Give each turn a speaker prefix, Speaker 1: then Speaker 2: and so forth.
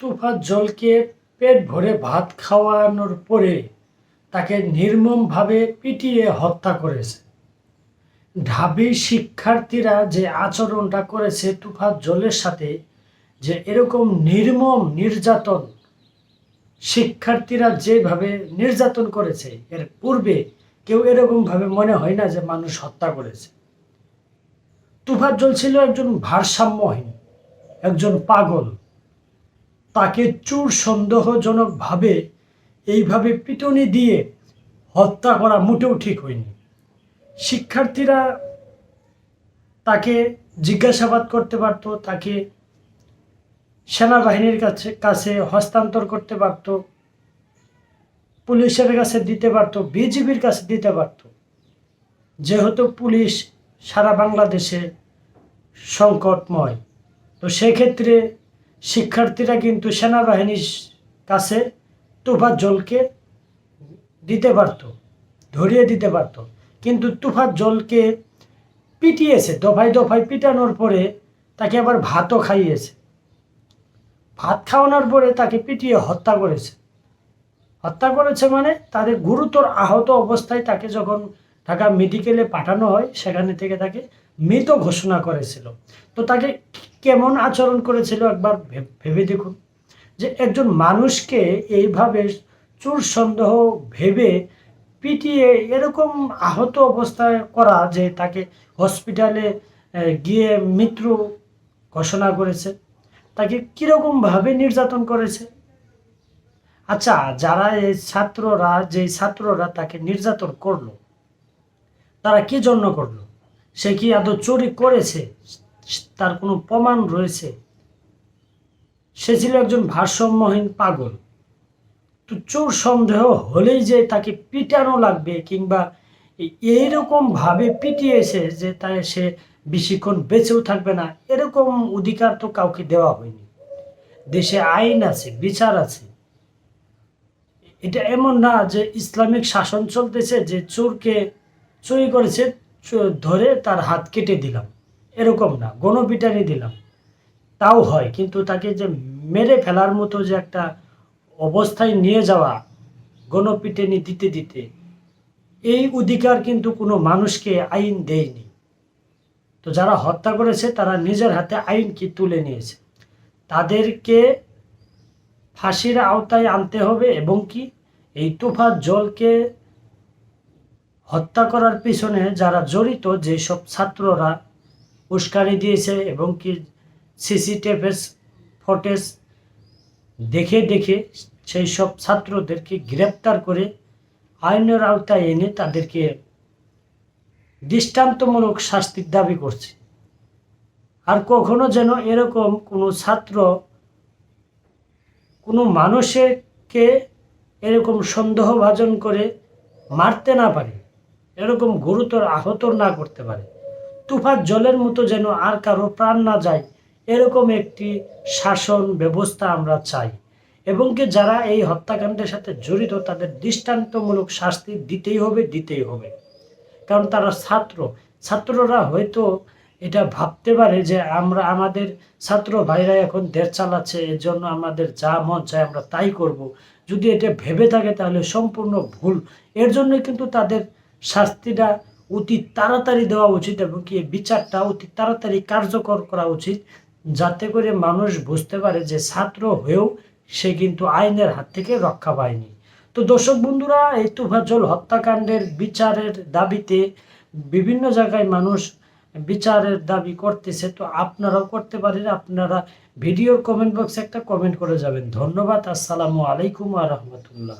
Speaker 1: তুফাত জলকে পেট ভরে ভাত খাওয়ানোর পরে তাকে নির্মমভাবে পিটিয়ে হত্যা করেছে। ঢাবি শিক্ষার্থীরা যে আচরণটা করেছে তুফাত জলের সাথে যে এরকম নির্মম, নির্যাতন শিক্ষার্থীরা যেভাবে নির্যাতন করেছে, এর পূর্বে কেউ এরকমভাবে মনে হয় না যে মানুষ হত্যা করেছে। তুফাত জল ছিল একজন ভারসাম্যহীন, একজন পাগল। তাকে চুর সন্দেহজনকভাবে এইভাবে পিটনি দিয়ে হত্যা করা মোটেও ঠিক হয়নি। শিক্ষার্থীরা তাকে জিজ্ঞাসাবাদ করতে পারতো, তাকে সেনাবাহিনীর কাছে কাছে হস্তান্তর করতে পারত, পুলিশের কাছে দিতে পারতো, বিজিবির কাছে দিতে পারত। যেহেতু পুলিশ সারা বাংলাদেশে সংকটময়, তো সেক্ষেত্রে শিক্ষার্থীরা কিন্তু সেনাবাহিনীর কাছে জলকে দিতে পারত, ধরিয়ে দিতে পারত। কিন্তু জলকে পিটিয়েছে, দফায় দফায় পিটানোর পরে তাকে আবার ভাতও খাইয়েছে। ভাত খাওয়ানোর পরে তাকে পিটিয়ে হত্যা করেছে। হত্যা করেছে মানে তাদের গুরুতর আহত অবস্থায় তাকে যখন ঢাকা মেডিকেলে পাঠানো হয়, সেখানে থেকে তাকে মৃত ঘোষণা করেছিল। তো তাকে কেমন আচরণ করেছিল একবার ভেবে দেখুন। যে একজন মানুষকে এইভাবে চুর সন্দেহ ভেবে পিটিয়ে এরকম আহত অবস্থায় করা যে তাকে হসপিটালে গিয়ে মৃত্যু ঘোষণা করেছে। তাকে কীরকমভাবে নির্যাতন করেছে? আচ্ছা যারা এই ছাত্ররা যে ছাত্ররা তাকে নির্যাতন করল, তারা কি জন্য করল? সে কি আদৌ চুরি করেছে? তার কোনো প্রমাণ রয়েছে? সে ছিল একজন ভারসাম্যহীন পাগল। তো চোর সন্দেহ হলেই যে তাকে পিটানো লাগবে কিংবা এইরকম ভাবে পিটিয়েছে যে তাই সে বেশিক্ষণ বেঁচেও থাকবে না, এরকম অধিকার তো কাউকে দেওয়া হয়নি। দেশে আইন আছে, বিচার আছে। এটা এমন না যে ইসলামিক শাসন চলতেছে, যে চোরকে চুরি করেছে ধরে তার হাত কেটে দিলাম। এরকম না গণপিটানি দিলাম। তাও হয়, কিন্তু তাকে যে মেরে ফেলার মতো যে একটা অবস্থায় নিয়ে যাওয়া গণপিটানি দিতে দিতে, এই অধিকার কিন্তু কোনো মানুষকে আইন দেয়নি। তো যারা হত্যা করেছে, তারা নিজের হাতে আইনকে তুলে নিয়েছে। তাদেরকে ফাঁসির আওতায় আনতে হবে এবং কি? এই তুফাত জলকে হত্যা করার পিছনে যারা জড়িত, যেসব ছাত্ররা উস্কানি দিয়েছে এবং কি সিসি সিসিটিভি ফুটেজ দেখে দেখে সেই সব ছাত্রদেরকে গ্রেপ্তার করে আইনের আওতায় এনে তাদেরকে দৃষ্টান্তমূলক শাস্তির দাবি করছে। আর কখনো যেন এরকম কোনো ছাত্র কোনো মানুষকে এরকম সন্দেহভাজন করে মারতে না পারে, এরকম গুরুতর আহত না করতে পারে তুফাত জলের মতো যেন আর কারও প্রাণ না যায়, এরকম একটি শাসন ব্যবস্থা আমরা চাই। এবং কি যারা এই হত্যাকাণ্ডের সাথে জড়িত তাদের দৃষ্টান্তমূলক শাস্তি দিতেই হবে দিতেই হবে। কারণ তারা ছাত্র। ছাত্ররা হয়তো এটা ভাবতে পারে যে আমরা, আমাদের ছাত্র ভাইরা এখন দেশ চালাচ্ছে, এর জন্য আমাদের যা মন চায় আমরা তাই করব। যদি এটা ভেবে থাকে তাহলে সম্পূর্ণ ভুল। এর জন্য কিন্তু তাদের শাস্তিটা অতি তাড়াতাড়ি দেওয়া উচিত এবং কি বিচারটা অতি তাড়াতাড়ি কার্যকর করা উচিত, যাতে করে মানুষ বুঝতে পারে যে ছাত্র হয়েও সে কিন্তু আইনের হাত থেকে রক্ষা পায়নি। তো দর্শক বন্ধুরা, এই তুফাজল হত্যাকাণ্ডের বিচারের দাবিতে বিভিন্ন জায়গায় মানুষ বিচারের দাবি করতেছে। তো আপনারাও করতে পারেন, আপনারা ভিডিওর কমেন্ট বক্সে একটা কমেন্ট করে যাবেন। ধন্যবাদ, আসসালামু আলাইকুম আ রহমতুল্লাহ।